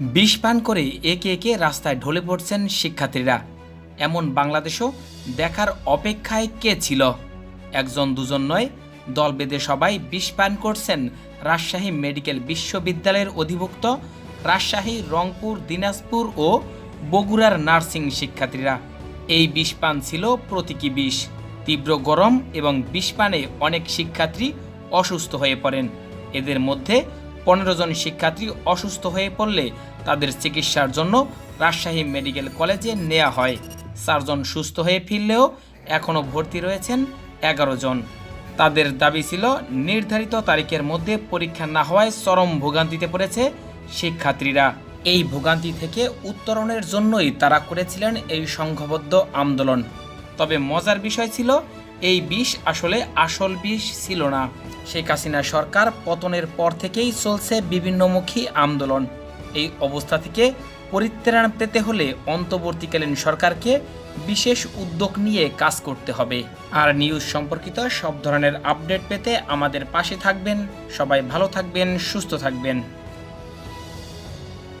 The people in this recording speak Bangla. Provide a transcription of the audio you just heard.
বিষ পান করে একে একে রাস্তায় ঢলে পড়ছেন শিক্ষার্থীরা। এমন বাংলাদেশও দেখার অপেক্ষায় কে ছিল? একজন দুজন নয়, দল বেঁধে সবাই বিষ পান করছেন রাজশাহী মেডিকেল বিশ্ববিদ্যালয়ের অধিভুক্ত রাজশাহী, রংপুর, দিনাজপুর ও বগুড়ার নার্সিং শিক্ষার্থীরা। এই বিষ পান ছিল প্রতীকী বিষ। তীব্র গরম এবং বিষ পানে অনেক শিক্ষার্থী অসুস্থ হয়ে পড়েন। এদের মধ্যে পনেরো জন শিক্ষার্থী অসুস্থ হয়ে পড়লে তাদের চিকিৎসার জন্য রাজশাহী মেডিকেল কলেজে নেওয়া হয়। চারজন সুস্থ হয়ে ফিরলেও এখনও ভর্তি রয়েছেন এগারো জন। তাদের দাবি ছিল, নির্ধারিত তারিখের মধ্যে পরীক্ষা না হওয়ায় চরম ভোগান্তিতে পড়েছে শিক্ষার্থীরা। এই ভোগান্তি থেকে উত্তরণের জন্যই তারা করেছিলেন এই সংঘবদ্ধ আন্দোলন। তবে মজার বিষয় ছিল এই বিষ আসলে আসল বিষ ছিল না। শেখ হাসিনা সরকার পতনের পর থেকেই চলছে বিভিন্নমুখী আন্দোলন। এই অবস্থা থেকে পরিত্রাণ পেতে হলে অন্তর্বর্তীকালীন সরকারকে বিশেষ উদ্যোগ নিয়ে কাজ করতে হবে। আর নিউজ সম্পর্কিত সব ধরনের আপডেট পেতে আমাদের পাশে থাকবেন। সবাই ভালো থাকবেন, সুস্থ থাকবেন।